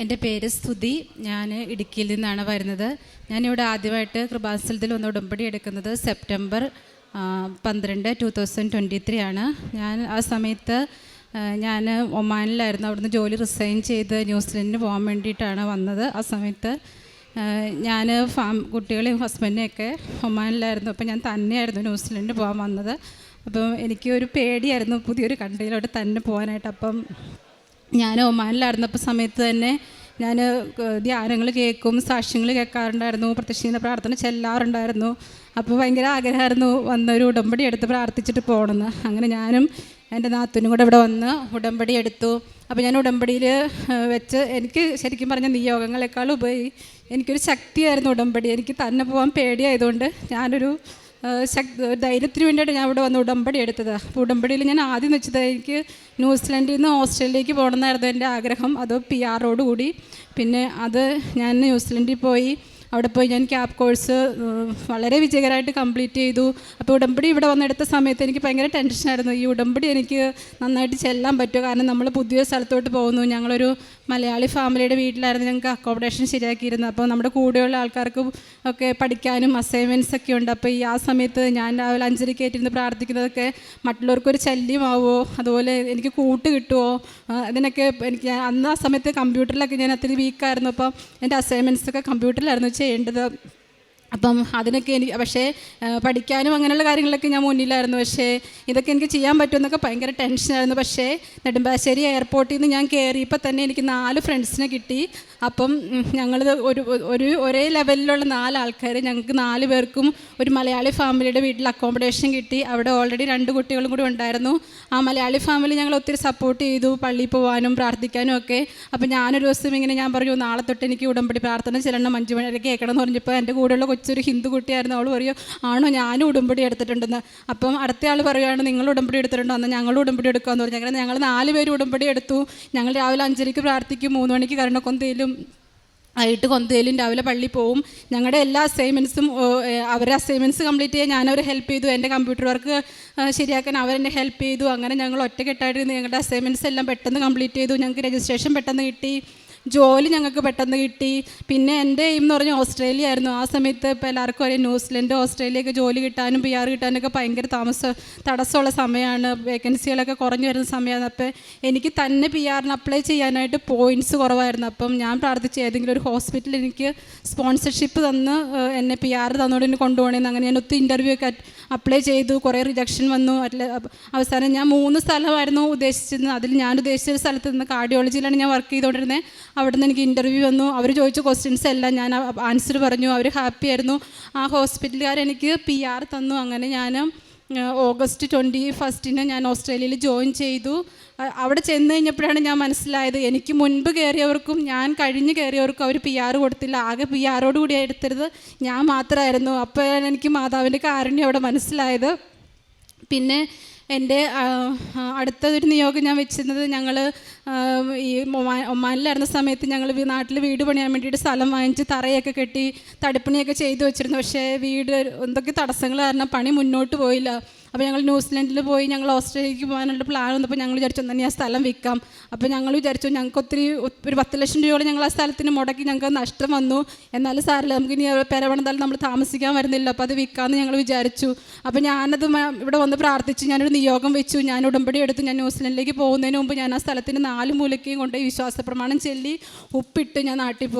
എന്റെ പേര് സ്തുതി. ഞാൻ ഇടുക്കിയിൽ നിന്നാണ് വരുന്നത്. ഞാനിവിടെ ആദ്യമായിട്ട് കൃപാസ്ഥലത്തിൽ ഒന്ന് ഉടമ്പടി എടുക്കുന്നത് സെപ്റ്റംബർ പന്ത്രണ്ട് ടു തൗസൻഡ് ട്വന്റി ത്രീ ആണ്. ഞാൻ ആ സമയത്ത് ഞാൻ ഒമാനിലായിരുന്നു. അവിടുന്ന് ജോലി റിസൈൻ ചെയ്ത് ന്യൂസിലൻഡിന് പോകാൻ വേണ്ടിയിട്ടാണ് വന്നത്. ആ സമയത്ത് ഞാൻ ഫാം കുട്ടികളെയും ഹസ്ബൻഡിനെയൊക്കെ ഒമാനിലായിരുന്നു. അപ്പോൾ ഞാൻ തന്നെയായിരുന്നു ന്യൂസിലൻഡിന് പോകാൻ വന്നത്. അപ്പം എനിക്ക് ഒരു പേടിയായിരുന്നു പുതിയൊരു കൺട്രിയിലോട്ട് തന്നെ പോകാനായിട്ട് അപ്പം ഞാൻ ഒമാനിലായിരുന്നപ്പോൾ സമയത്ത് തന്നെ ഞാൻ ധ്യാനങ്ങൾ കേൾക്കും സാക്ഷ്യങ്ങൾ കേൾക്കാറുണ്ടായിരുന്നു പ്രത്യക്ഷീന പ്രാർത്ഥന ചെല്ലാറുണ്ടായിരുന്നു. അപ്പോൾ ഭയങ്കര ആഗ്രഹമായിരുന്നു വന്നൊരു ഉടമ്പടി എടുത്ത് പ്രാർത്ഥിച്ചിട്ട് പോകണമെന്ന് അങ്ങനെ ഞാനും എന്റെ നാത്തിനും കൂടെ ഇവിടെ വന്ന് ഉടമ്പടി എടുത്തു. അപ്പോൾ ഞാൻ ഉടമ്പടിയിൽ വെച്ച് എനിക്ക് ശരിക്കും പറഞ്ഞ നിയോഗങ്ങളെക്കാൾ ഉപരി എനിക്കൊരു ശക്തിയായിരുന്നു ഉടമ്പടി. എനിക്ക് തന്നെ പോകാൻ പേടിയായതുകൊണ്ട് ഞാനൊരു ധൈര്യത്തിന് വേണ്ടിയിട്ട് ഞാൻ ഇവിടെ വന്ന് ഉടമ്പടി എടുത്തത്. അപ്പോൾ ഉടമ്പടിയിൽ ഞാൻ ആദ്യം വെച്ചത് എനിക്ക് ന്യൂസിലൻഡിൽ നിന്ന് ഓസ്ട്രേലിയയിലേക്ക് പോകണമെന്നായിരുന്നു എന്റെ ആഗ്രഹം. അത് പി ആറോടുകൂടി പിന്നെ അത് ഞാൻ ന്യൂസിലൻഡിൽ പോയി അവിടെ പോയി ഞാൻ ക്യാബ് കോഴ്സ് വളരെ വിജയകരമായിട്ട് കംപ്ലീറ്റ് ചെയ്തു. അപ്പോൾ ഉടമ്പടി ഇവിടെ വന്നെടുത്ത സമയത്ത് എനിക്ക് ഭയങ്കര ടെൻഷനായിരുന്നു ഈ ഉടമ്പടി എനിക്ക് നന്നായിട്ട് ചെല്ലാൻ പറ്റുമോ? കാരണം നമ്മൾ പുതിയ സ്ഥലത്തോട്ട് പോകുന്നു. ഞങ്ങളൊരു മലയാളി ഫാമിലിയുടെ വീട്ടിലായിരുന്നു ഞങ്ങൾക്ക് അക്കോമഡേഷൻ ശരിയാക്കിയിരുന്നത്. അപ്പോൾ നമ്മുടെ കൂടെയുള്ള ആൾക്കാർക്ക് ഒക്കെ പഠിക്കാനും അസൈൻമെന്റ്സ് ഒക്കെ ഉണ്ട്. അപ്പോൾ ഈ ആ സമയത്ത് ഞാൻ രാവിലെ അഞ്ചരയ്ക്ക് ആയിട്ടിരുന്ന് പ്രാർത്ഥിക്കുന്നതൊക്കെ മറ്റുള്ളവർക്കൊരു ശല്യമാവോ? അതുപോലെ എനിക്ക് കൂട്ട് കിട്ടുമോ അതിനൊക്കെ എനിക്ക് അന്ന് ആ സമയത്ത് കമ്പ്യൂട്ടറിലൊക്കെ ഞാൻ അത്ര വീക്കായിരുന്നു അപ്പോൾ എന്റെ അസൈൻമെന്റ്സ് ഒക്കെ കമ്പ്യൂട്ടറിലായിരുന്നു ചെയ്യേണ്ടത്. അപ്പം അതിനൊക്കെ എനിക്ക് പക്ഷേ പഠിക്കാനും അങ്ങനെയുള്ള കാര്യങ്ങളൊക്കെ ഞാൻ മുന്നിലായിരുന്നു. പക്ഷേ ഇതൊക്കെ എനിക്ക് ചെയ്യാൻ പറ്റുമെന്നൊക്കെ ഭയങ്കര ടെൻഷനായിരുന്നു. പക്ഷേ നെടുമ്പാശ്ശേരി എയർപോർട്ടിൽ നിന്ന് ഞാൻ കയറിയപ്പോൾ തന്നെ എനിക്ക് നാല് ഫ്രണ്ട്സിനെ കിട്ടി. അപ്പം ഞങ്ങൾ ഒരു ഒരു ഒരേ ലെവലിലുള്ള നാല് ആൾക്കാർ ഞങ്ങൾക്ക് നാല് പേർക്കും ഒരു മലയാളി ഫാമിലിയുടെ വീട്ടിൽ അക്കോമഡേഷൻ കിട്ടി. അവിടെ ഓൾറെഡി രണ്ട് കുട്ടികളും കൂടി ഉണ്ടായിരുന്നു. ആ മലയാളി ഫാമിലി ഞങ്ങൾ ഒത്തിരി സപ്പോർട്ട് ചെയ്തു പള്ളിയിൽ പോകാനും പ്രാർത്ഥിക്കാനും ഒക്കെ. അപ്പം ഞാനൊരു ദിവസം ഇങ്ങനെ ഞാൻ പറഞ്ഞു നാളെ തൊട്ട് എനിക്ക് ഉടമ്പടി പ്രാർത്ഥന ചെല്ലണം അഞ്ച് മണിവരെ കേൾക്കണം എന്ന് പറഞ്ഞപ്പോൾ എന്റെ കൂടെയുള്ള കൊച്ചൊരു ഹിന്ദു കുട്ടിയായിരുന്നു. അവൾ പറയും ആണോ ഞാനും ഉടമ്പടി എടുത്തിട്ടുണ്ടെന്ന്. അപ്പം അടുത്ത ആൾ പറയുകയാണ് നിങ്ങൾ ഉടമ്പടി എടുത്തിട്ടുണ്ടോ? എന്ന് ഞങ്ങൾ ഉടമ്പടി എടുക്കുക എടുക്കാമെന്ന് പറഞ്ഞു. അങ്ങനെ ഞങ്ങൾ നാല് പേര് ഉടമ്പടി എടുത്തു. ഞങ്ങൾ രാവിലെ അഞ്ചരയ്ക്ക് പ്രാർത്ഥിക്കും മൂന്ന് മണിക്ക് കരണക്കൊന്തയിലും ആയിട്ട് കൊന്തയിലും രാവിലെ പള്ളി പോവും. ഞങ്ങളുടെ എല്ലാ അസൈൻമെന്റ്സും അവരുടെ അസൈൻമെന്റ്സ് കംപ്ലീറ്റ് ചെയ്യാൻ ഞാനവരെ ഹെൽപ്പ് ചെയ്തു. എന്റെ കമ്പ്യൂട്ടർ വർക്ക് ശരിയാക്കാൻ അവരെന്നെ ഹെൽപ്പ് ചെയ്തു. അങ്ങനെ ഞങ്ങൾ ഒറ്റക്കെട്ടായിട്ട് ഞങ്ങളുടെ അസൈൻമെന്റ്സ് എല്ലാം പെട്ടെന്ന് കംപ്ലീറ്റ് ചെയ്തു. ഞങ്ങൾക്ക് രജിസ്ട്രേഷൻ പെട്ടെന്ന് കിട്ടി. ജോലി ഞങ്ങൾക്ക് പെട്ടെന്ന് കിട്ടി. പിന്നെ എന്റെ എയിം എന്ന് പറഞ്ഞാൽ ഓസ്ട്രേലിയ ആയിരുന്നു. ആ സമയത്ത് ഇപ്പോൾ എല്ലാവർക്കും അറിയാം ന്യൂസിലൻഡ് ഓസ്ട്രേലിയയൊക്കെ ജോലി കിട്ടാനും പി ആർ കിട്ടാനൊക്കെ ഭയങ്കര താമസം തടസ്സമുള്ള സമയമാണ്. വേക്കൻസികളൊക്കെ കുറഞ്ഞു വരുന്ന സമയമാണ്. അപ്പോൾ എനിക്ക് തന്നെ പി ആറിന് അപ്ലൈ ചെയ്യാനായിട്ട് പോയിന്റ്സ് കുറവായിരുന്നു. അപ്പം ഞാൻ പ്രാർത്ഥിച്ച ഏതെങ്കിലും ഒരു ഹോസ്പിറ്റലിൽ എനിക്ക് സ്പോൺസർഷിപ്പ് തന്ന് എന്നെ പി ആർ തന്നോട് എന്നെ കൊണ്ടുപോകണമെന്ന് അങ്ങനെ ഞാൻ ഒത്തിരി ഇന്റർവ്യൂ ഒക്കെ അപ്ലൈ ചെയ്തു കുറേ റിജക്ഷൻ വന്നു. അല്ല അവസാനം ഞാൻ മൂന്ന് സ്ഥലമായിരുന്നു ഉദ്ദേശിച്ചിരുന്നത്. അതിൽ ഞാൻ ഉദ്ദേശിച്ച സ്ഥലത്ത് നിന്ന് കാർഡിയോളജിയിലാണ് ഞാൻ വർക്ക് ചെയ്തുകൊണ്ടിരുന്നത് അവിടെ നിന്ന് എനിക്ക് ഇന്റർവ്യൂ വന്നു. അവർ ചോദിച്ച ക്വസ്റ്റ്യൻസ് എല്ലാം ഞാൻ ആൻസർ പറഞ്ഞു. അവർ ഹാപ്പി ആയിരുന്നു. ആ ഹോസ്പിറ്റലുകാർ എനിക്ക് പി ആർ തന്നു. അങ്ങനെ ഞാൻ ഓഗസ്റ്റ് ട്വന്റി ഫസ്റ്റിന് ഞാൻ ഓസ്ട്രേലിയയിൽ ജോയിൻ ചെയ്തു. അവിടെ ചെന്ന് കഴിഞ്ഞപ്പോഴാണ് ഞാൻ മനസ്സിലായത്. എനിക്ക് മുൻപ് കയറിയവർക്കും ഞാൻ കഴിഞ്ഞ് കയറിയവർക്കും അവർ പി ആർ കൊടുത്തില്ല. ആകെ പി ആറോട് കൂടി ഞാൻ മാത്രമായിരുന്നു അപ്പോഴാണ് എനിക്ക് മാതാവിന്റെ കാരുണ്യം അവിടെ മനസ്സിലായത്. പിന്നെ എന്റെ ആ, ആ, അടുത്ത ഒരു നിയോഗം ഞാൻ വെച്ചിരുന്നത് ഞങ്ങൾ ഈ ഒമാ ഒമാനിലായിരുന്ന സമയത്ത് ഞങ്ങൾ നാട്ടിൽ വീട് പണിയാൻ വേണ്ടിയിട്ട് സ്ഥലം വാങ്ങിച്ച് തറയൊക്കെ കെട്ടി തടിപ്പണിയൊക്കെ ചെയ്തു വെച്ചിരുന്നു. പക്ഷേ വീട് എന്തൊക്കെ തടസ്സങ്ങൾ കാരണം പണി മുന്നോട്ട് പോയില്ല. അപ്പോൾ ഞങ്ങൾ ന്യൂസിലൻഡിൽ പോയി ഞങ്ങൾ ഓസ്ട്രേലിയക്ക് പോകാനുള്ള പ്ലാൻ വന്നപ്പോൾ ഞങ്ങൾ വിചാരിച്ചു തന്നെ ആ സ്ഥലം വിൽക്കാം. അപ്പോൾ ഞങ്ങൾ വിചാരിച്ചു ഞങ്ങൾക്ക് ഒത്തിരി ഒരു പത്ത് ലക്ഷം രൂപയോളം ഞങ്ങൾ ആ സ്ഥലത്തിന് മുടക്കി ഞങ്ങൾക്ക് നഷ്ടം വന്നു. എന്നാലും സാറില്ല നമുക്ക് ഇനി പെരവണതാലും നമ്മൾ താമസിക്കാൻ വരുന്നില്ല. അപ്പോൾ അത് വിൽക്കാമെന്ന് ഞങ്ങൾ വിചാരിച്ചു. അപ്പോൾ ഞാനത് ഇവിടെ വന്ന് പ്രാർത്ഥിച്ചു. ഞാനൊരു നിയോഗം വെച്ചു. ഞാൻ ഉടമ്പടി എടുത്ത്. ഞാൻ ന്യൂസിലൻഡിലേക്ക് പോകുന്നതിന് മുമ്പ് ഞാൻ ആ സ്ഥലത്തിന് നാല് മൂലയ്ക്കും കൊണ്ട് വിശ്വാസ പ്രമാണം ചെല്ലി ഉപ്പിട്ട് ഞാൻ നാട്ടിൽ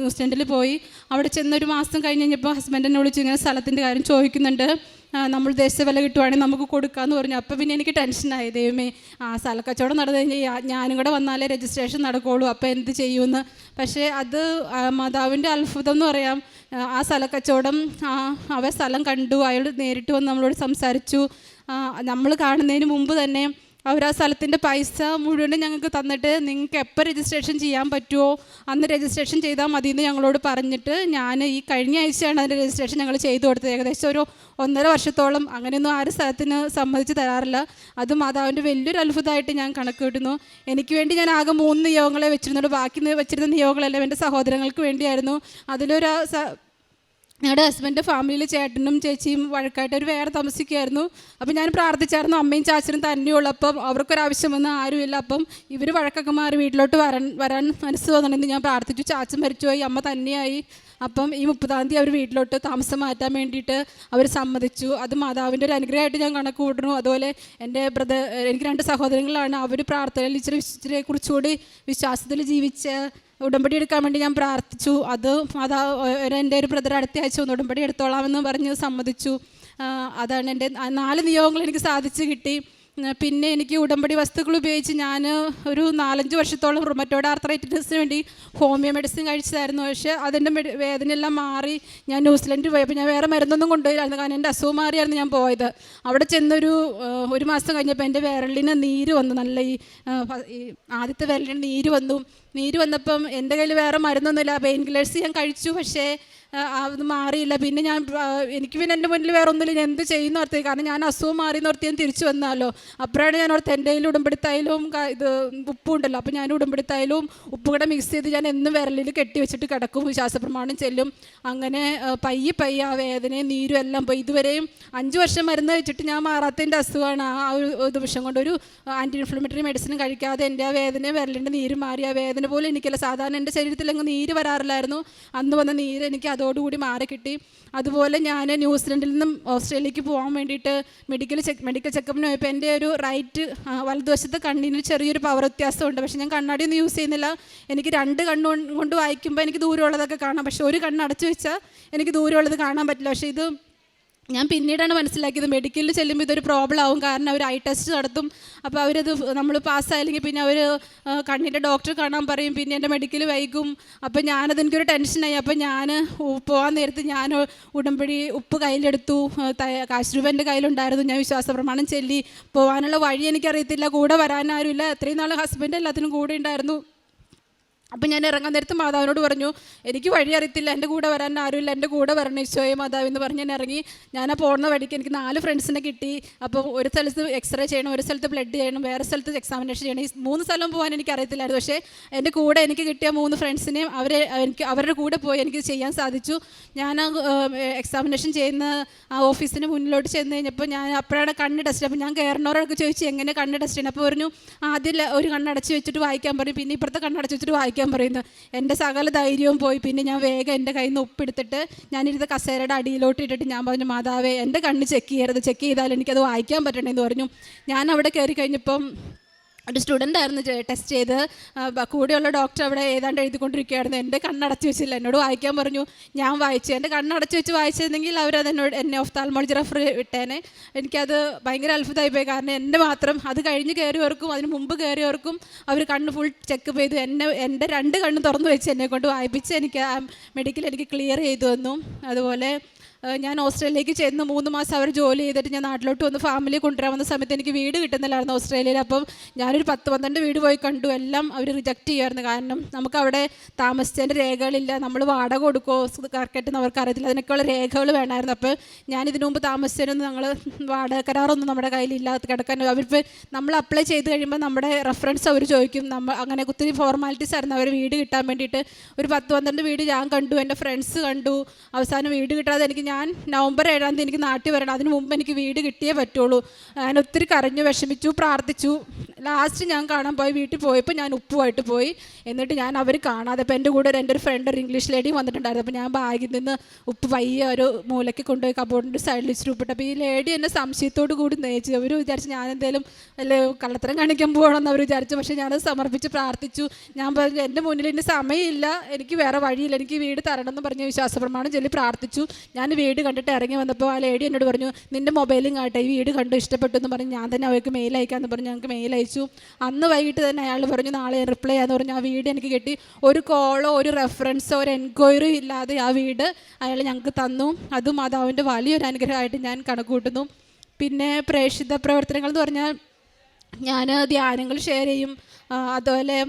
ന്യൂസിലൻഡിൽ പോയി. അവിടെ ചെന്നൊരു മാസം കഴിഞ്ഞ് കഴിഞ്ഞപ്പോൾ ഹസ്ബൻഡിനെ വിളിച്ച് ഇങ്ങനെ സ്ഥലത്തിന്റെ കാര്യം ചോദിക്കുന്നുണ്ട്. നമ്മൾ ദേശ വില കിട്ടുവാണെങ്കിൽ നമുക്ക് കൊടുക്കാമെന്ന് പറഞ്ഞു. അപ്പോൾ പിന്നെ എനിക്ക് ടെൻഷനായി ദൈവമേ ആ സ്ഥലക്കച്ചവടം നടന്നു കഴിഞ്ഞാൽ ഞാനും കൂടെ വന്നാലേ രജിസ്ട്രേഷൻ നടക്കുകയുള്ളൂ അപ്പോൾ എന്ത് ചെയ്യുമെന്ന് പക്ഷേ അത് മാതാവിന്റെ അത്ഭുതം എന്ന് പറയാം. ആ, സ്ഥലക്കച്ചവടം ആ അവ സ്ഥലം കണ്ടു. അയാൾ നേരിട്ട് വന്ന് നമ്മളോട് സംസാരിച്ചു. നമ്മൾ കാണുന്നതിന് മുമ്പ് തന്നെ അവർ ആ സ്ഥലത്തിന്റെ പൈസ മുഴുവനും ഞങ്ങൾക്ക് തന്നിട്ട് നിങ്ങൾക്ക് എപ്പോൾ രജിസ്ട്രേഷൻ ചെയ്യാൻ പറ്റുമോ അന്ന് രജിസ്ട്രേഷൻ ചെയ്താൽ മതി എന്ന് ഞങ്ങളോട് പറഞ്ഞിട്ട് ഞാൻ ഈ കഴിഞ്ഞ ആഴ്ചയാണ് അതിന്റെ രജിസ്ട്രേഷൻ ഞങ്ങൾ ചെയ്തു കൊടുത്തത്. ഏകദേശം ഒരു ഒന്നര വർഷത്തോളം അങ്ങനെയൊന്നും ആരും സ്ഥലത്തിന് സമ്മതിച്ച് തരാറില്ല. അത് മാതാവിന്റെ വലിയൊരു അത്ഭുതമായിട്ട് ഞാൻ കണക്ക് വിടുന്നു എനിക്ക് വേണ്ടി ഞാൻ ആകെ മൂന്ന് നിയോഗങ്ങളെ വെച്ചിരുന്നുള്ളൂ. ബാക്കി വെച്ചിരുന്ന നിയോഗങ്ങളെല്ലാം എന്റെ സഹോദരങ്ങൾക്ക് വേണ്ടിയായിരുന്നു. അതിലൊരു ഞങ്ങളുടെ ഹസ്ബൻഡ് ഫാമിലിയിൽ ചേട്ടനും ചേച്ചിയും വഴക്കായിട്ട് അവർ വേറെ താമസിക്കുമായിരുന്നു അപ്പം ഞാൻ പ്രാർത്ഥിച്ചായിരുന്നു അമ്മയും ചാച്ചനും തന്നെയുള്ളപ്പം അവർക്കൊരാവശ്യം വന്ന് ആരുമില്ല. അപ്പം ഇവർ വഴക്കൊക്കെ മാറി വീട്ടിലോട്ട് വരാൻ വരാൻ മനസ്സ് തോന്നണമെന്ന് ഞാൻ പ്രാർത്ഥിച്ചു. ചാച്ചൻ മരിച്ചുപോയി. അമ്മ തന്നെയായി. അപ്പം ഈ മുപ്പതാം തീയതി അവർ വീട്ടിലോട്ട് താമസം മാറ്റാൻ വേണ്ടിയിട്ട് അവർ സമ്മതിച്ചു. അത് മാതാവിന്റെ ഒരു അനുഗ്രഹമായിട്ട് ഞാൻ കണക്ക് കൂട്ടുന്നു. അതുപോലെ എന്റെ ബ്രദർ എനിക്ക് രണ്ട് സഹോദരങ്ങളാണ്. അവർ പ്രാർത്ഥനയിൽ ഇച്ചിരി ഇച്ചിരി കുറച്ചുകൂടി വിശ്വാസത്തിൽ ജീവിച്ച് ഉടമ്പടി എടുക്കാൻ വേണ്ടി ഞാൻ പ്രാർത്ഥിച്ചു. അത് അതാ എന്റെ ഒരു ബ്രദർ അടുത്ത ആഴ്ച ഒന്ന് ഉടമ്പടി എടുത്തോളാമെന്ന് പറഞ്ഞ് സമ്മതിച്ചു. അതാണ് എന്റെ നാല് നിയോഗങ്ങൾ എനിക്ക് സാധിച്ചു കിട്ടി. പിന്നെ എനിക്ക് ഉടമ്പടി വസ്തുക്കൾ ഉപയോഗിച്ച് ഞാൻ ഒരു നാലഞ്ച് വർഷത്തോളം റുമറ്റോയിഡ് ആർത്രൈറ്റിസിന് വേണ്ടി ഹോമിയോ മെഡിസിൻ കഴിച്ചതായിരുന്നു. പക്ഷേ അതിന്റെ വേദനയെല്ലാം മാറി ഞാൻ ന്യൂസിലൻഡിൽ പോയപ്പോൾ ഞാൻ വേറെ മരുന്നൊന്നും കൊണ്ടുപോയില്ലായിരുന്നു കാരണം എന്റെ അസുഖം മാറിയായിരുന്നു ഞാൻ പോയത്. അവിടെ ചെന്നൊരു ഒരു മാസം കഴിഞ്ഞപ്പോൾ എന്റെ വിരലിന് നീര് വന്നു. നല്ല ഈ ആദ്യത്തെ വിരലിന് നീര് വന്നു. നീര് വന്നപ്പം എന്റെ കയ്യിൽ വേറെ മരുന്നൊന്നുമില്ല. പെയിൻ കില്ലേഴ്സ് ഞാൻ കഴിച്ചു. പക്ഷേ അത് മാറിയില്ല. പിന്നെ ഞാൻ എനിക്ക് പിന്നെ എന്റെ മുന്നിൽ വേറെ ഒന്നുമില്ല. ഞാൻ എന്ത് ചെയ്യുന്ന ഓർത്തി കാരണം ഞാൻ അസുഖം മാറി ഓർത്തി ഞാൻ തിരിച്ചു വന്നാലോ? അപ്പോഴാണ് ഞാൻ ഓർത്ത് എന്റെ കയ്യിൽ ഉടമ്പടിത്തായാലും ഇത് ഉപ്പും ഉണ്ടല്ലോ. അപ്പോൾ ഞാൻ ഉടമ്പടിത്തായാലും ഉപ്പ് കൂടെ മിക്സ് ചെയ്ത് ഞാൻ എന്നും വിരലിൽ കെട്ടി വെച്ചിട്ട് കിടക്കും. ശ്വാസപ്രമാണം ചെല്ലും. അങ്ങനെ പയ്യെ പയ്യെ ആ വേദനയും നീരും എല്ലാം പോയി. ഇതുവരെയും അഞ്ച് വർഷം മരുന്ന് വെച്ചിട്ട് ഞാൻ മാറാത്തതിന്റെ അസുഖമാണ്. ആ ഒരു ഒരു ദിവസം കൊണ്ട് ഒരു ആന്റി ഇൻഫ്ലമേറ്ററി മെഡിസിനും കഴിക്കാതെ എന്റെ ആ വേദന വിരലിന്റെ നീര് മാറി. ആ വേദന പോലും എനിക്കല്ല. സാധാരണ എന്റെ ശരീരത്തിൽ അങ്ങ് നീര് വരാറില്ലായിരുന്നു. അന്ന് വന്ന നീര് എനിക്ക് അതോടുകൂടി മാറി കിട്ടി അതുപോലെ ഞാൻ ന്യൂസിലൻഡിൽ നിന്നും ഓസ്ട്രേലിയക്ക് പോകാൻ വേണ്ടിയിട്ട് മെഡിക്കൽ ചെക്ക് മെഡിക്കൽ ചെക്കപ്പിന് പോയപ്പോൾ എന്റെ ഒരു റൈറ്റ് വലതുവശത്ത് കണ്ണിന് ചെറിയൊരു പവർ വ്യത്യാസമുണ്ട്. പക്ഷേ ഞാൻ കണ്ണാടി ഒന്നും യൂസ് ചെയ്യുന്നില്ല. എനിക്ക് രണ്ട് കണ്ണു കൊണ്ട് വായിക്കുമ്പോൾ എനിക്ക് ദൂരമുള്ളതൊക്കെ കാണാം. പക്ഷേ ഒരു കണ്ണ് അടച്ചു വെച്ചാൽ എനിക്ക് ദൂരമുള്ളത് കാണാൻ പറ്റില്ല. പക്ഷേ ഇത് ഞാൻ പിന്നീടാണ് മനസ്സിലാക്കിയത് മെഡിക്കലിൽ ചെല്ലുമ്പോൾ ഇതൊരു പ്രോബ്ലം ആവും. കാരണം അവർ ഐ ടെസ്റ്റ് നടത്തും. അപ്പോൾ അവരത് നമ്മൾ പാസ്സായില്ലെങ്കിൽ പിന്നെ അവർ കണ്ണിന്റെ ഡോക്ടർ കാണാൻ പറയും. പിന്നെ എന്റെ മെഡിക്കൽ വൈകും. അപ്പോൾ ഞാനത് എനിക്കൊരു ടെൻഷനായി അപ്പോൾ ഞാൻ പോകാൻ നേരത്ത് ഞാൻ ഉടമ്പടി ഉപ്പ് കയ്യിലെടുത്തു. കാശ്രൂപന്റെ കയ്യിലുണ്ടായിരുന്നു. ഞാൻ വിശ്വാസ പ്രമാണം ചെല്ലി പോകാനുള്ള വഴി എനിക്കറിയത്തില്ല. കൂടെ വരാൻ ആരുമില്ല. അത്രയും നാൾ ഹസ്ബൻഡ് എല്ലാത്തിനും കൂടെ ഉണ്ടായിരുന്നു. അപ്പം ഞാൻ ഇറങ്ങാൻ നേരത്ത് മാതാവിനോട് പറഞ്ഞു എനിക്ക് വഴി അറിയത്തില്ല എന്റെ കൂടെ വരാൻ ആരുമില്ല എന്റെ കൂടെ വരണം ഈശോയെ മാതാവ് എന്ന് പറഞ്ഞ് ഞാൻ ഇറങ്ങി. ഞാൻ ആ പോകുന്ന വഴിക്ക് എനിക്ക് നാല് ഫ്രണ്ട്സിനെ കിട്ടി. അപ്പോൾ ഒരു സ്ഥലത്ത് എക്സ്റേ ചെയ്യണം ഒരു സ്ഥലത്ത് ബ്ലഡ് ചെയ്യണം വേറെ സ്ഥലത്ത് എക്സാമിനേഷൻ ചെയ്യണം. ഈ മൂന്ന് സ്ഥലം പോകാൻ എനിക്ക് അറിയത്തില്ലായിരുന്നു. പക്ഷേ എന്റെ കൂടെ എനിക്ക് കിട്ടിയ മൂന്ന് ഫ്രണ്ട്സിനെയും അവരെ എനിക്ക് അവരുടെ കൂടെ പോയി എനിക്ക് ചെയ്യാൻ സാധിച്ചു. ഞാൻ എക്സാമിനേഷൻ ചെയ്യുന്ന ആ ഓഫീസിന് മുന്നിലോട്ട് ചെന്ന് കഴിഞ്ഞപ്പോൾ ഞാൻ അപ്പോഴാണ് കണ്ണ് ടെസ്റ്റ് അപ്പോൾ ഞാൻ കയറുന്നവരോടൊക്കെ ചോദിച്ചു എങ്ങനെ കണ്ണ് ടെസ്റ്റ് ചെയ്യണം? അപ്പോൾ പറഞ്ഞു ആദ്യം ഒരു കണ്ണടച്ച് വെച്ചിട്ട് വായിക്കാൻ പറഞ്ഞു. പിന്നെ ഇപ്പുറത്തെ കണ്ണടച്ച് വെച്ചിട്ട് വായിക്കാൻ പറയുന്നത് എന്റെ സകല ധൈര്യവും പോയി. പിന്നെ ഞാൻ വേഗം എന്റെ കയ്യിൽ നിന്ന് ഉപ്പെടുത്തിട്ട് ഞാനിരുന്ന് കസേരയുടെ അടിയിലോട്ട് ഇട്ടിട്ട് ഞാൻ പറഞ്ഞു മാതാവേ എന്റെ കണ്ണ് ചെക്ക് ചെയ്യരുത്. ചെക്ക് ചെയ്താൽ എനിക്കത് വായിക്കാൻ പറ്റണമെന്ന് പറഞ്ഞു. ഞാൻ അവിടെ കയറി കഴിഞ്ഞപ്പം ഒരു സ്റ്റുഡന്റ് ആയിരുന്നു ടെസ്റ്റ് ചെയ്ത്. കൂടെയുള്ള ഡോക്ടർ അവിടെ ഏതാണ്ട് എഴുതിക്കൊണ്ടിരിക്കുകയായിരുന്നു. എന്റെ കണ്ണടച്ച് വെച്ചില്ല. എന്നോട് വായിക്കാൻ പറഞ്ഞു. ഞാൻ വായിച്ചു. എന്റെ കണ്ണടച്ച് വെച്ച് വായിച്ചിരുന്നെങ്കിൽ അവരത് എന്നോട് എന്നെ ഓഫ്താൽമോളജി റെഫർ വിട്ടേനെ എനിക്കത് ഭയങ്കര അത്ഭുതമായി പോയി. കാരണം എന്റെ മാത്രം അത് കഴിഞ്ഞ് കയറിയവർക്കും അതിന് മുമ്പ് കയറിയവർക്കും അവർ കണ്ണ് ഫുൾ ചെക്ക് ചെയ്തു. എന്നെ എന്റെ രണ്ട് കണ്ണ് തുറന്നു വെച്ച് എന്നെ കൊണ്ട് വായിപ്പിച്ച് എനിക്ക് ആ മെഡിക്കൽ എനിക്ക് ക്ലിയർ ചെയ്തു തന്നു. അതുപോലെ ഞാൻ ഓസ്ട്രേലിയയിലേക്ക് ചെന്ന് മൂന്ന് മാസം അവർ ജോലി ചെയ്തിട്ട് ഞാൻ നാട്ടിലോട്ട് വന്ന് ഫാമിലി കൊണ്ടുവരാൻ വന്ന സമയത്ത് എനിക്ക് വീട് കിട്ടുന്നില്ലായിരുന്നു ഓസ്ട്രേലിയയിൽ. അപ്പം ഞാനൊരു പത്ത് പന്ത്രണ്ട് വീട് പോയി കണ്ടു. എല്ലാം അവർ റിജക്റ്റ് ചെയ്യുമായിരുന്നു കാരണം നമുക്ക് അവിടെ താമസിച്ചതിന്റെ രേഖകളില്ല. നമ്മൾ വാടക കൊടുക്കുമോ കറക്റ്റായിട്ടൊന്നും അവർക്ക് അറിയത്തില്ല. അതിനൊക്കെയുള്ള രേഖകൾ വേണമായിരുന്നു. അപ്പോൾ ഞാൻ ഇതിനു മുമ്പ് താമസിച്ചതിനൊന്നും ഞങ്ങൾ വാടക കരാറൊന്നും നമ്മുടെ കയ്യിലില്ല കിടക്കാൻ അവരിപ്പോൾ നമ്മൾ അപ്ലൈ ചെയ്ത് കഴിയുമ്പോൾ നമ്മുടെ റെഫറൻസ് അവർ ചോദിക്കും. നമ്മൾ അങ്ങനെ ഒത്തിരി ഫോർമാലിറ്റീസ് ആയിരുന്നു. അവർ വീട് കിട്ടാൻ വേണ്ടിയിട്ട് ഒരു പത്ത് പന്ത്രണ്ട് വീട് ഞാൻ കണ്ടു. എന്റെ ഫ്രണ്ട്സ് കണ്ടു. അവസാനം വീട് കിട്ടാതെ എനിക്ക് ഞാൻ നവംബർ ഏഴാം തീയതി എനിക്ക് നാട്ടിൽ വരണം. അതിന് മുമ്പ് എനിക്ക് വീട് കിട്ടിയേ പറ്റുള്ളൂ. ഞാൻ ഒത്തിരി കരഞ്ഞു വിഷമിച്ചു പ്രാർത്ഥിച്ചു. ലാസ്റ്റ് ഞാൻ കാണാൻ പോയി വീട്ടിൽ പോയപ്പോൾ ഞാൻ ഉപ്പുമായിട്ട് പോയി. എന്നിട്ട് ഞാൻ അവർ കാണാതെ അപ്പോൾ എന്റെ കൂടെ എന്റെ ഒരു ഫ്രണ്ട് ഒരു ഇംഗ്ലീഷ് ലേഡി വന്നിട്ടുണ്ടായിരുന്നു. അപ്പോൾ ഞാൻ ബാഗിൽ നിന്ന് ഉപ്പ് വയ്യ ഒരു മൂലയ്ക്ക് കൊണ്ടുപോയി കബോർഡിന്റെ സൈഡിൽ വെച്ചിട്ട് ഉപ്പിട്ട്. അപ്പോൾ ഈ ലേഡി എന്നെ സംശയത്തോട് കൂടി നയിച്ചു അവർ വിചാരിച്ചു ഞാൻ എന്തെങ്കിലും അല്ല കള്ളത്തരം കാണിക്കാൻ പോകണമെന്ന് അവർ വിചാരിച്ചു. പക്ഷേ ഞാനത് സമർപ്പിച്ച് പ്രാർത്ഥിച്ചു. ഞാൻ പറഞ്ഞു എന്റെ മുന്നിൽ ഇനി സമയമില്ല. എനിക്ക് വേറെ വഴിയില്ല. എനിക്ക് വീട് തരണം എന്ന് പറഞ്ഞ് വിശ്വാസപ്രമാണം ചൊല്ലി പ്രാർത്ഥിച്ചു. ഞാൻ വീട് കണ്ടിട്ട് ഇറങ്ങി വന്നപ്പോൾ ആ ലേഡി എന്നോട് പറഞ്ഞു നിന്റെ മൊബൈലും കാട്ടെ ഈ വീട് കണ്ടു ഇഷ്ടപ്പെട്ടു എന്ന് പറഞ്ഞ് ഞാൻ തന്നെ അവർക്ക് മെയിൽ അയക്കാമെന്ന് പറഞ്ഞ് ഞങ്ങൾക്ക് മെയിൽ അയച്ചു. അന്ന് വൈകിട്ട് തന്നെ അയാൾ പറഞ്ഞു നാളെ റിപ്ലൈ ചെയ്യാന്ന് പറഞ്ഞു. ആ വീട് എനിക്ക് കിട്ടി. ഒരു കോളോ ഒരു റെഫറൻസോ ഒരു എൻക്വയറി ഇല്ലാതെ ആ വീട് അയാൾ ഞങ്ങൾക്ക് തന്നു. അതും മാതാവിന്റെ വലിയൊരു അനുഗ്രഹമായിട്ട് ഞാൻ കണക്കൂട്ടുന്നു പിന്നെ പ്രേക്ഷിത പ്രവർത്തനങ്ങൾ എന്ന് പറഞ്ഞാൽ ഞാൻ ധ്യാനങ്ങൾ ഷെയർ ചെയ്യും. അതുപോലെ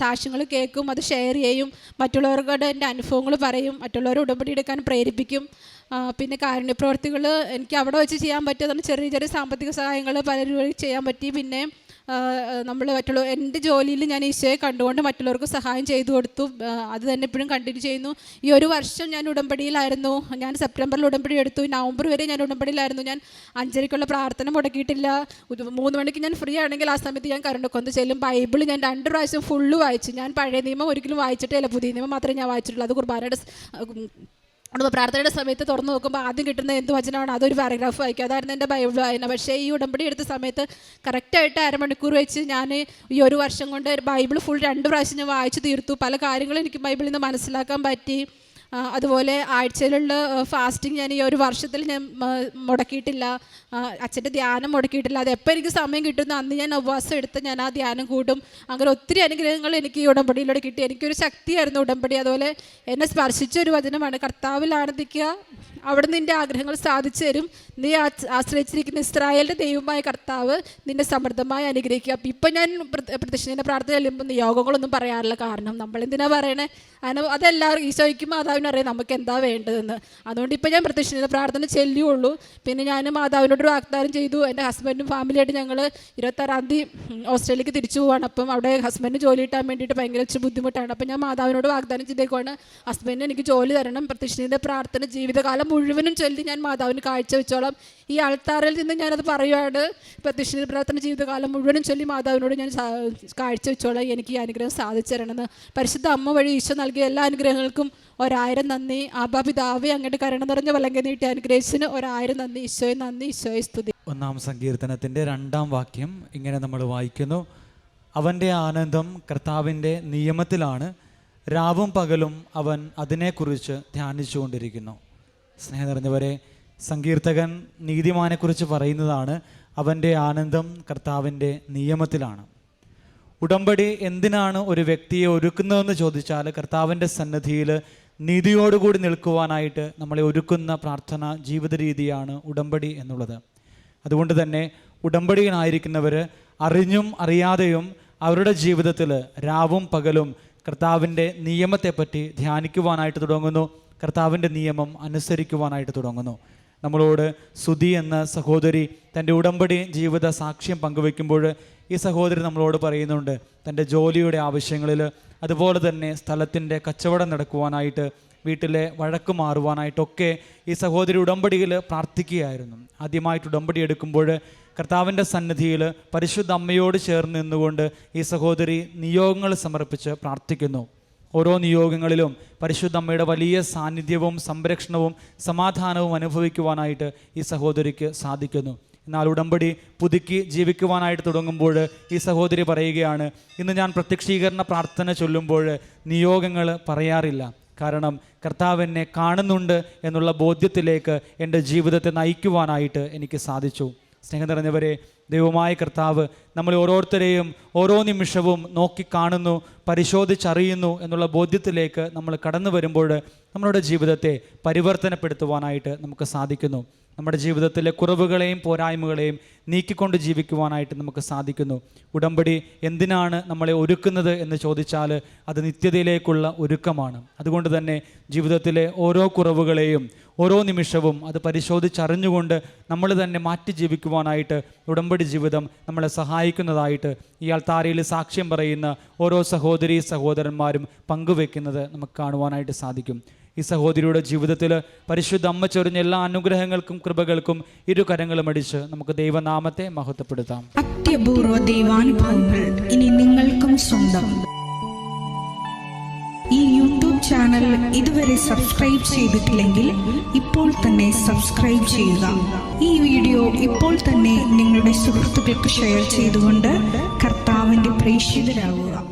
സാക്ഷ്യങ്ങൾ കേൾക്കും അത് ഷെയർ ചെയ്യും. മറ്റുള്ളവരുടെ എന്റെ അനുഭവങ്ങൾ പറയും. മറ്റുള്ളവരെ ഉടമ്പടി എടുക്കാൻ പ്രേരിപ്പിക്കും. പിന്നെ കാരുണ്യ പ്രവർത്തികൾ എനിക്ക് അവിടെ വെച്ച് ചെയ്യാൻ പറ്റിയതാണ്. ചെറിയ ചെറിയ സാമ്പത്തിക സഹായങ്ങൾ പലരും വഴി ചെയ്യാൻ പറ്റി. പിന്നെ നമ്മൾ മറ്റുള്ള എന്റെ ജോലിയിൽ ഞാൻ ഈശോയെ കണ്ടുകൊണ്ട് മറ്റുള്ളവർക്ക് സഹായം ചെയ്തു കൊടുത്തു. അത് തന്നെ ഇപ്പോഴും കണ്ടിന്യൂ ചെയ്യുന്നു. ഈ ഒരു വർഷം ഞാൻ ഉടമ്പടിയിലായിരുന്നു. ഞാൻ സെപ്റ്റംബറിൽ ഉടമ്പടി എടുത്തു. നവംബർ വരെ ഞാൻ ഉടമ്പടിയിലായിരുന്നു. ഞാൻ അഞ്ചരയ്ക്കുള്ള പ്രാർത്ഥന മുടക്കിയിട്ടില്ല. മൂന്ന് മണിക്ക് ഞാൻ ഫ്രീ ആണെങ്കിൽ ആ സമയത്ത് ഞാൻ കരണ്ടക്കൊന്ന് ചെല്ലും. ബൈബിൾ ഞാൻ രണ്ട് പ്രാവശ്യം ഫുള്ള് വായിച്ചു. ഞാൻ പഴയ നിയമം ഒരിക്കലും വായിച്ചിട്ടില്ല പുതിയ നിയമം മാത്രമേ ഞാൻ വായിച്ചിട്ടുള്ളൂ. അത് കുർബാനയുടെ നമ്മൾ പ്രാർത്ഥനയുടെ സമയത്ത് തുറന്നു നോക്കുമ്പോൾ ആദ്യം കിട്ടുന്ന എന്ത് വചനമാണ്? അതൊരു പാരഗ്രാഫ് വായിക്കും. അതായിരുന്നു എന്റെ ബൈബിൾ വായന. പക്ഷേ ഈ ഉടമ്പടി എടുത്ത സമയത്ത് കറക്റ്റായിട്ട് അരമണിക്കൂർ വെച്ച് ഞാൻ ഈ ഒരു വർഷം കൊണ്ട് ബൈബിൾ ഫുൾ രണ്ട് പ്രാവശ്യം ഞാൻ വായിച്ചു തീർത്തു. പല കാര്യങ്ങളും എനിക്ക് ബൈബിളിൽ നിന്ന് മനസ്സിലാക്കാൻ പറ്റി. അതുപോലെ ആഴ്ചയിലുള്ള ഫാസ്റ്റിംഗ് ഞാൻ ഈ ഒരു വർഷത്തിൽ ഞാൻ മുടക്കിയിട്ടില്ല. അച്ഛന്റെ ധ്യാനം മുടക്കിയിട്ടില്ല. അത് എപ്പോൾ എനിക്ക് സമയം കിട്ടുന്നു അന്ന് ഞാൻ ഉപവാസം എടുത്ത് ഞാൻ ആ ധ്യാനം കൂടും. അങ്ങനെ ഒത്തിരി അനുഗ്രഹങ്ങൾ എനിക്ക് ഈ ഉടമ്പടിയിലൂടെ കിട്ടി. എനിക്കൊരു ശക്തിയായിരുന്നു ഉടമ്പടി. അതുപോലെ എന്നെ സ്പർശിച്ച ഒരു വചനമാണ് കർത്താവിൽ ആനന്ദിക്കുക അവിടെ നിന്റെ ആഗ്രഹങ്ങൾ സാധിച്ചു തരും. നീ ആശ്രയിച്ചിരിക്കുന്ന ഇസ്രായേലിന്റെ ദൈവമായ കർത്താവ് നിന്നെ സമൃദ്ധമായി അനുഗ്രഹിക്കുക. അപ്പം ഇപ്പം ഞാൻ പ്രതിഷ്ഠിന്റെ പ്രാർത്ഥന ചെല്ലുമ്പോൾ നിയോഗങ്ങളൊന്നും പറയാറില്ല കാരണം നമ്മൾ എന്തിനാണ് പറയണേ? അതിന് അതെല്ലാവരും ഈശോയ്ക്കും മാതാവിനും അറിയാം നമുക്ക് എന്താ വേണ്ടതെന്ന്. അതുകൊണ്ട് ഇപ്പം ഞാൻ പ്രത്യക്ഷ പ്രാർത്ഥന ചെല്ലിയുള്ളൂ. പിന്നെ ഞാൻ മാതാവിനോട് വാഗ്ദാനം ചെയ്തു. എന്റെ ഹസ്ബൻഡും ഫാമിലിയായിട്ട് ഞങ്ങൾ ഇരുപത്താറാം തീയതി ഓസ്ട്രേലിയക്ക് തിരിച്ചു പോവാണ്. അപ്പം അവിടെ ഹസ്ബൻഡ് ജോലി കിട്ടാൻ വേണ്ടിയിട്ട് ഭയങ്കര ബുദ്ധിമുട്ടാണ്. അപ്പം ഞാൻ മാതാവിനോട് വാഗ്ദാനം ചെയ്തേക്കുവാണ്. ഹസ്ബൻഡിന് എനിക്ക് ജോലി തരണം. പ്രത്യക്ഷന്റെ പ്രാർത്ഥന ജീവിതകാലം മുഴുവനും ചൊല്ലി ഞാൻ മാതാവിന് കാഴ്ച വെച്ചോളാം. ഈ ആൾത്താറിൽ നിന്ന് ഞാനത് പറയുവാണ്. പ്രത്യക്ഷ പ്രാർത്ഥന ജീവിതകാലം മുഴുവനും ചൊല്ലി മാതാവിനോട് ഞാൻ കാഴ്ച വെച്ചോളാം. എനിക്ക് ഈ അനുഗ്രഹം സാധിച്ചു തരണമെന്ന് പരിശുദ്ധ അമ്മ വഴി ഈശോ നൽകിയ എല്ലാ അനുഗ്രഹങ്ങൾക്കും ഒരായിരം നന്ദി. ആബാ പിതാവെ അങ്ങോട്ട് കരുണ നിറഞ്ഞ വലങ്ക നീട്ടി അനുഗ്രഹിച്ചതിന് ഒരായിരം നന്ദി. ഈശോയെ നന്ദി ഈശോയെ സ്തുതി. ഒന്നാം സങ്കീർത്തനത്തിന്റെ രണ്ടാം വാക്യം ഇങ്ങനെ നമ്മൾ വായിക്കുന്നു. അവന്റെ ആനന്ദം കർത്താവിന്റെ നിയമത്തിലാണ്. രാവും പകലും അവൻ അതിനെക്കുറിച്ച് ധ്യാനിച്ചുകൊണ്ടിരിക്കുന്നു. സ്നേഹം നിറഞ്ഞവരെ സങ്കീർത്തകൻ നീതിമാനെക്കുറിച്ച് പറയുന്നതാണ് അവന്റെ ആനന്ദം കർത്താവിന്റെ നിയമത്തിലാണ്. ഉടമ്പടി എന്തിനാണ് ഒരു വ്യക്തിയെ ഒരുക്കുന്നതെന്ന് ചോദിച്ചാൽ കർത്താവിന്റെ സന്നദ്ധിയിൽ നീതിയോടുകൂടി നിൽക്കുവാനായിട്ട് നമ്മളെ ഒരുക്കുന്ന പ്രാർത്ഥന ജീവിത രീതിയാണ് ഉടമ്പടി എന്നുള്ളത്. അതുകൊണ്ട് തന്നെ ഉടമ്പടിയിലായിരിക്കുന്നവർ അറിഞ്ഞും അറിയാതെയും അവരുടെ ജീവിതത്തിൽ രാവും പകലും കർത്താവിന്റെ നിയമത്തെപ്പറ്റി ധ്യാനിക്കുവാനായിട്ട് തുടങ്ങുന്നു. കർത്താവിന്റെ നിയമം അനുസരിക്കുവാനായിട്ട് തുടങ്ങുന്നു. നമ്മളോട് സുധി എന്ന സഹോദരി തന്റെ ഉടമ്പടി ജീവിത സാക്ഷ്യം പങ്കുവെക്കുമ്പോൾ ഈ സഹോദരി നമ്മളോട് പറയുന്നുണ്ട് തന്റെ ജോലിയുടെ ആവശ്യങ്ങളിൽ അതുപോലെ തന്നെ സ്ഥലത്തിന്റെ കച്ചവടം നടക്കുവാനായിട്ട് വീട്ടിലെ വഴക്ക് മാറുവാനായിട്ടൊക്കെ ഈ സഹോദരി ഉടമ്പടിയിൽ പ്രാർത്ഥിക്കുകയായിരുന്നു. ആദ്യമായിട്ട് ഉടമ്പടി എടുക്കുമ്പോൾ കർത്താവിന്റെ സന്നിധിയിൽ പരിശുദ്ധ അമ്മയോട് ചേർന്ന് നിന്നുകൊണ്ട് ഈ സഹോദരി നിയോഗങ്ങൾ സമർപ്പിച്ച് പ്രാർത്ഥിക്കുന്നു. ഓരോ നിയോഗങ്ങളിലും പരിശുദ്ധ അമ്മയുടെ വലിയ സാന്നിധ്യവും സംരക്ഷണവും സമാധാനവും അനുഭവിക്കുവാനായിട്ട് ഈ സഹോദരിക്ക് സാധിക്കുന്നു. എന്നാൽ ഉടമ്പടി പുതുക്കി ജീവിക്കുവാനായിട്ട് തുടങ്ങുമ്പോൾ ഈ സഹോദരി പറയുകയാണ് ഇന്ന് ഞാൻ പ്രത്യക്ഷീകരണ പ്രാർത്ഥന ചൊല്ലുമ്പോൾ നിയോഗങ്ങൾ പറയാറില്ല. കാരണം കർത്താവ് എന്നെ കാണുന്നുണ്ട് എന്നുള്ള ബോധ്യത്തിലേക്ക് എന്റെ ജീവിതത്തെ നയിക്കുവാനായിട്ട് എനിക്ക് സാധിച്ചു. സ്നേഹം നിറഞ്ഞവരെ ദൈവമായ കർത്താവ് നമ്മൾ ഓരോരുത്തരെയും ഓരോ നിമിഷവും നോക്കിക്കാണുന്നു പരിശോധിച്ചറിയുന്നു എന്നുള്ള ബോധ്യത്തിലേക്ക് നമ്മൾ കടന്നു വരുമ്പോൾ നമ്മളുടെ ജീവിതത്തെ പരിവർത്തനപ്പെടുത്തുവാനായിട്ട് നമുക്ക് സാധിക്കുന്നു. നമ്മുടെ ജീവിതത്തിലെ കുറവുകളെയും പോരായ്മകളെയും നീക്കിക്കൊണ്ട് ജീവിക്കുവാനായിട്ട് നമുക്ക് സാധിക്കുന്നു. ഉടമ്പടി എന്തിനാണ് നമ്മളെ ഒരുക്കുന്നത് എന്ന് ചോദിച്ചാൽ അത് നിത്യതയിലേക്കുള്ള ഒരുക്കമാണ്. അതുകൊണ്ട് തന്നെ ജീവിതത്തിലെ ഓരോ കുറവുകളെയും ഓരോ നിമിഷവും അത് പരിശോധിച്ചറിഞ്ഞുകൊണ്ട് നമ്മൾ തന്നെ മാറ്റി ജീവിക്കുവാനായിട്ട് ഉടമ്പടി ജീവിതം നമ്മളെ സഹായിക്കുന്നതായിട്ട് ഈ താരയിൽ സാക്ഷ്യം പറയുന്ന ഓരോ സഹോദരി സഹോദരന്മാരും പങ്കുവെക്കുന്നത് നമുക്ക് കാണുവാനായിട്ട് സാധിക്കും. ഈ സഹോദരിയുടെ ജീവിതത്തിൽ പരിശുദ്ധ അമ്മ ചൊരിഞ്ഞ എല്ലാ അനുഗ്രഹങ്ങൾക്കും കൃപകൾക്കും ഇരു കരങ്ങളും അടിച്ച് നമുക്ക് ദൈവനാമത്തെ മഹത്വപ്പെടുത്താം. അത്യപൂർവ ദൈവാനുഭവങ്ങൾ ഇനി നിങ്ങൾക്കും സ്വന്തം. ഈ യൂട്യൂബ് ചാനൽ ഇതുവരെ സബ്സ്ക്രൈബ് ചെയ്തിട്ടില്ലെങ്കിൽ ഇപ്പോൾ തന്നെ സബ്സ്ക്രൈബ് ചെയ്യുക. ഈ വീഡിയോ ഇപ്പോൾ തന്നെ നിങ്ങളുടെ സുഹൃത്തുക്കൾക്ക് ഷെയർ ചെയ്തുകൊണ്ട് കർത്താവിന്റെ പ്രേക്ഷിതരാകുക.